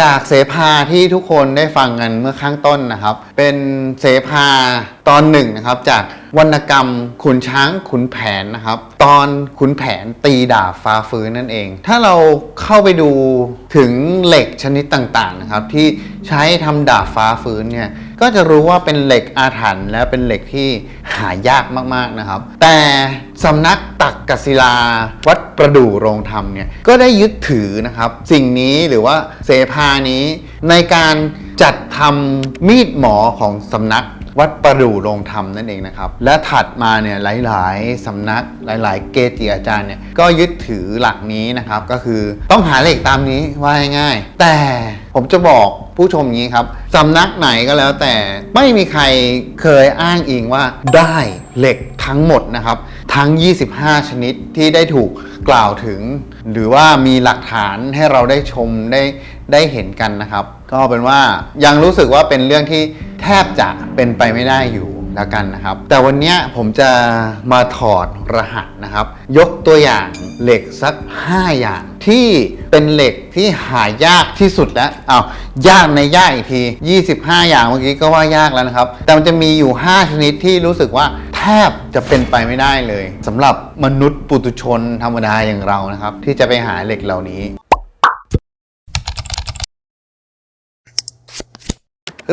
จากเสภาที่ทุกคนได้ฟังกันเมื่อข้างต้นนะครับ เป็นเสภาตอนหนึ่งนะครับ จากวรรณกรรมขุนช้างขุนแผนนะครับ ตอนขุนแผนตีดาบฟ้าฟื้นนั่นเอง ถ้าเราเข้าไปดูถึงเหล็กชนิดต่างๆนะครับ ที่ใช้ทำดาบฟ้าฟื้นเนี่ยก็จะรู้ว่าเป็นเหล็กอาถรรพ์และเป็นเหล็กที่ายากมากๆนะครับ แต่สำนักตักกศิลา วัดประดู่โรงธรรมเนี่ยก็ได้ยึดถือนะครับ สิ่งนี้หรือว่าเสภานี้ในการจัดทำมีดหมอของสำนักวัดประดู่โรงธรรมนั่นเองนะครับ และถัดมาเนี่ยหลายๆสำนักหลาย ๆ เกจิอาจารย์เนี่ยก็ยึดถือหลักนี้นะครับ ก็คือต้องหาเหล็กตามนี้ว่าง่ายๆแต่ผมจะบอก ผู้ชมอย่างนี้ครับสำนักไหนก็แล้วแต่ไม่มีใครเคยอ้างอิงว่าได้เหล็กทั้งหมดนะครับ ทั้ง 25 ชนิดที่ได้ถูกกล่าวถึง หรือว่ามีหลักฐานให้เราได้ชมได้ได้เห็นกันนะครับ ก็เป็นว่ายังรู้สึกว่าเป็นเรื่องที่แทบจะเป็นไปไม่ได้อยู่แล้วกันนะครับ แต่วันนี้ผมจะมาถอดรหัสนะครับ ยกตัวอย่างเหล็กสัก 5 อย่าง ที่เป็นเหล็กที่หายากที่สุดแล้วอ้าวยากในยากอีกที 25 อย่างเมื่อกี้ก็ว่ายากแล้วนะครับ แต่มันจะมีอยู่ 5 ชนิดที่รู้สึกว่าแทบจะเป็นไปไม่ได้เลยสำหรับมนุษย์ปุตุชนธรรมดาอย่างเรานะครับ ที่จะไปหาเหล็กเหล่านี้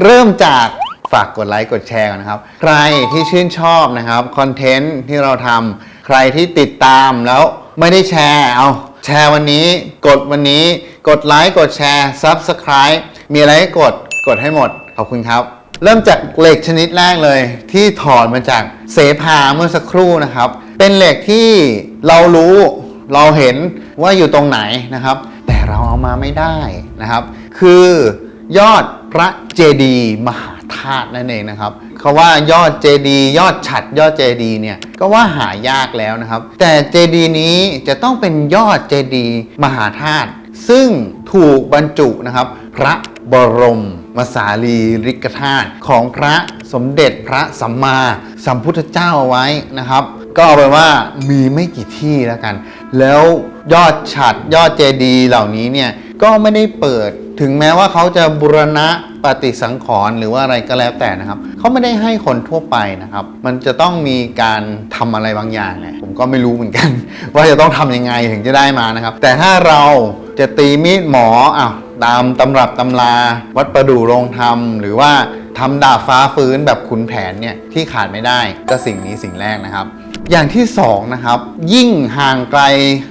เริ่มจากฝากกดไลค์กดแชร์ก่อนนะครับ ใครที่ชื่นชอบนะครับคอนเทนต์ที่เราทำใครที่ติดตามแล้วไม่ได้แชร์เอา แชร์วันนี้ กดวันนี้ กดไลค์ กดแชร์ Subscribe มีอะไรให้กด กดให้หมด ขอบคุณครับ เริ่มจากเหล็กชนิดแรกเลย ที่ถอดมาจากเสภาเมื่อสักครู่นะครับ เป็นเหล็กที่เรารู้เราเห็นว่าอยู่ตรงไหนนะครับ แต่เราเอามาไม่ได้นะครับ คือยอด พระเจดีย์มหาธาตุนั่นเองนะครับคาว่ายอดเจดีย์ยอดฉัดยอดเจดีเนี่ยก็ว่าหายากแล้วนะครับ แต่เจดีนี้จะต้องเป็นยอดเจดีมหาธาตุซึ่งถูกบรรจุนะครับ พระบรมมสารีริกธาตุของพระสมเด็จพระสัมมาสัมพุทธเจ้าเอาไว้นะครับ ก็เอาไปว่ามีไม่กี่ที่แล้วกัน แล้วยอดฉัดยอดเจดีเหล่านี้เนี่ยก็ไม่ได้เปิด ถึงแม้ว่าเขาจะบุรณะปฏิสังขรณ์หรือว่าอะไรก็แล้วแต่นะครับเขาไม่ได้ให้คนทั่วไปนะครับ มันจะต้องมีการทำอะไรบางอย่างเนี่ยผมก็ไม่รู้เหมือนกัน ว่าจะต้องทำยังไงถึงจะได้มานะครับ แต่ถ้าเราจะตีมีดหมออะตามตำรับตำรา วัดประดู่โรงธรรม หรือว่าทำดาบฟ้าฟื้นแบบขุนแผนเนี่ยที่ขาดไม่ได้ก็สิ่งนี้สิ่งแรกนะครับ อย่างที่สองนะครับยิ่งห่างไกล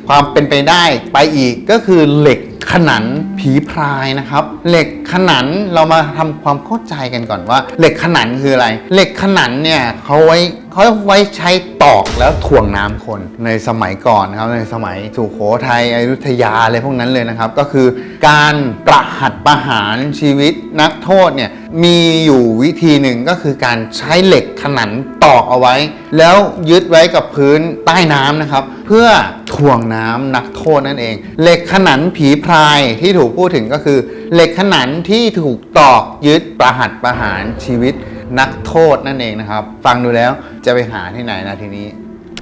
ความเป็นไปได้ไปอีกก็คือเหล็ก ขนันผีพรายนะครับ เหล็กขนันเรามาทำความเข้าใจกันก่อนว่า เหล็กขนันคืออะไร เหล็กขนันเนี่ยเขาไว้เขาไว้ใช้ตอกแล้วถ่วงน้ำคนในสมัยก่อนนะครับในสมัยสุโขทัยอยุธยาอะไรพวกนั้นเลยนะครับ ก็คือการประหัตประหารชีวิตนักโทษเนี่ยมีอยู่วิธีหนึ่งก็คือการใช้เหล็กขนันตอกเอาไว้ แล้วยึดไว้กับพื้นใต้น้ำนะครับ เพื่อ ถ่วงน้ำนักโทษนั่นเอง เหล็กขนันผีพรายที่ถูกพูดถึงก็คือ เหล็กขนันที่ถูกตอกยึดประหัตประหารชีวิตนักโทษนั่นเองนะครับ ฟังดูแล้วจะไปหาที่ไหนนะทีนี้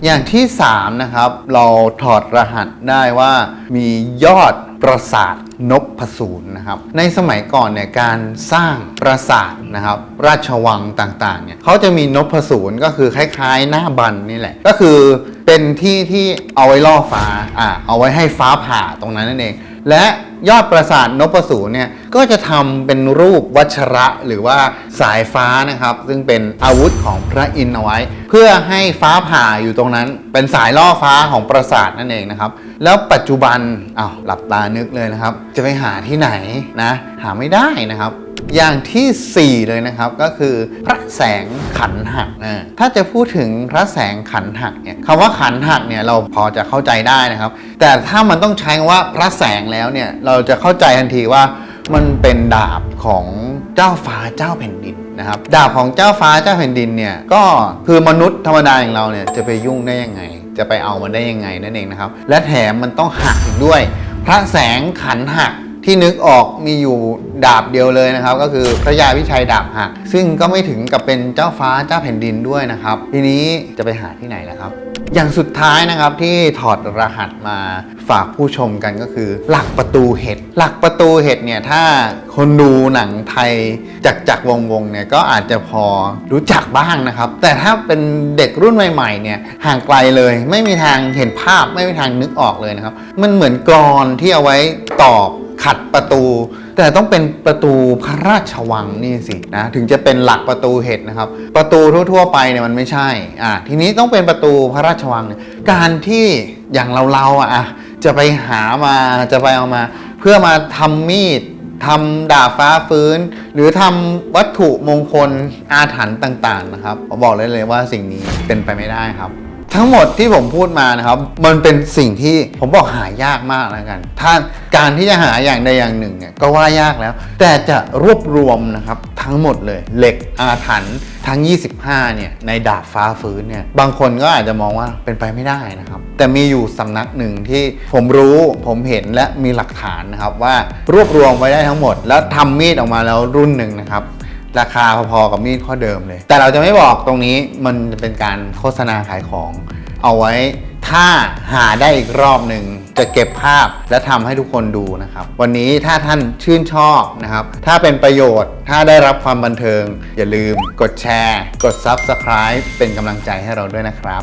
อย่างที่ 3 นะครับ เราถอดรหัสได้ว่ามียอดปราสาทนพสูรนะครับ ในสมัยก่อนเนี่ยการสร้างปราสาทนะครับ ราชวังต่างๆเนี่ยเขาจะมีนพสูรก็คือคล้ายๆ หน้าบันนี่แหละ ก็คือ เป็นที่ที่เอาไว้ล่อฟ้าอ่าเอาไว้ให้ฟ้าผ่าตรงนั้นนั่นเอง และยอดปราสาทนพสูรเนี่ยก็จะทำเป็นรูปวัชระหรือว่าสายฟ้านะครับ ซึ่งเป็นอาวุธของพระอินทร์เอาไว้ เพื่อให้ฟ้าผ่าอยู่ตรงนั้น เป็นสายล่อฟ้าของปราสาทนั่นเองนะครับ แล้วปัจจุบันอ้าวหลับตานึกเลยนะครับ จะไปหาที่ไหนนะ หาไม่ได้นะครับ อย่างทีสี่ 4 เลยนะครับก็คือพระแสงขันหักนะถ้าจะพูดถึงพระแสงขันหักเนี่ยคำว่าขันหักเนี่ยเราพอจะเข้าใจได้นะครับ แต่ถ้ามันต้องใช้คำว่าพระแสงแล้วเนี่ยเราจะเข้าใจทันทีว่ามันเป็นดาบของเจ้าฟ้าเจ้าแผ่นดินนะครับดาบของเจ้าฟ้าเจ้าแผ่นดินเนี่ยก็คือมนุษย์ธรรมดาอย่างเราเนี่ยจะไปยุ่งได้ยังไง จะไปเอามันได้ยังไงนั่นเองนะครับและแถมมันต้องหักอีกด้วย พระแสงขันหัก ที่นึกออกมีอยู่ดาบเดียวเลยนะครับ ก็คือพระยาวิชัยดาบหักซึ่งก็ไม่ถึงกับเป็นเจ้าฟ้าเจ้าแผ่นดินด้วยนะครับ ทีนี้จะไปหาที่ไหนล่ะครับ อย่างสุดท้ายนะครับที่ถอดรหัสมาฝากผู้ชมกันก็คือ หลักประตูเห็ดหลักประตูเห็ดเนี่ยถ้าคนดูหนังไทยจากจากวงวงเนี่ยก็อาจจะพอรู้จักบ้างนะครับ แต่ถ้าเป็นเด็กรุ่นใหม่ๆเนี่ยห่างไกลเลย ไม่มีทางเห็นภาพไม่มีทางนึกออกเลยนะครับ มันเหมือนกรอนที่เอาไว้ตอก ขัดประตู แต่ต้องเป็นประตูพระราชวังนี่สินะถึงจะเป็นหลักประตูเห็ดนะครับ ประตูทั่ว ๆ ไปเนี่ยมันไม่ใช่อะทีนี้ต้องเป็นประตูพระราชวังเนี่ยการที่อย่างเราๆอะอะจะไปหามาจะไปเอามา เพื่อมาทำมีดทำดาบฟ้าฟื้น หรือทำวัตถุมงคลอาถรรพ์ต่าง ๆ นะครับบอกเลยเลยว่าสิ่งนี้เป็นไปไม่ได้ครับ ทั้งหมดที่ผมพูดมานะครับ มันเป็นสิ่งที่ผมบอกหายากมากแล้วกัน ถ้าการที่จะหาอย่างใดอย่างหนึ่งเนี่ยก็ว่ายากแล้ว แต่จะรวบรวมนะครับทั้งหมดเลยเหล็กอาถรรพ์ทั้ง 25 เนี่ยในดาบฟ้าฟื้นเนี่ยบางคนก็อาจจะมองว่าเป็นไปไม่ได้นะครับ แต่มีอยู่สำนักหนึ่งที่ผมรู้ผมเห็นและมีหลักฐานนะครับว่ารวบรวมไว้ได้ทั้งหมด แล้วทำมีดออกมาแล้วรุ่นหนึ่งนะครับ ราคาพอๆกับมีดข้อเดิมเลย แต่เราจะไม่บอกตรงนี้มันเป็นการโฆษณาขายของเอาไว้ถ้าหาได้อีกรอบหนึ่งจะเก็บภาพและทำให้ทุกคนดูนะครับ วันนี้ถ้าท่านชื่นชอบนะครับ ถ้าเป็นประโยชน์ถ้าได้รับความบันเทิง อย่าลืมกดแชร์ กด Subscribe เป็นกำลังใจให้เราด้วยนะครับ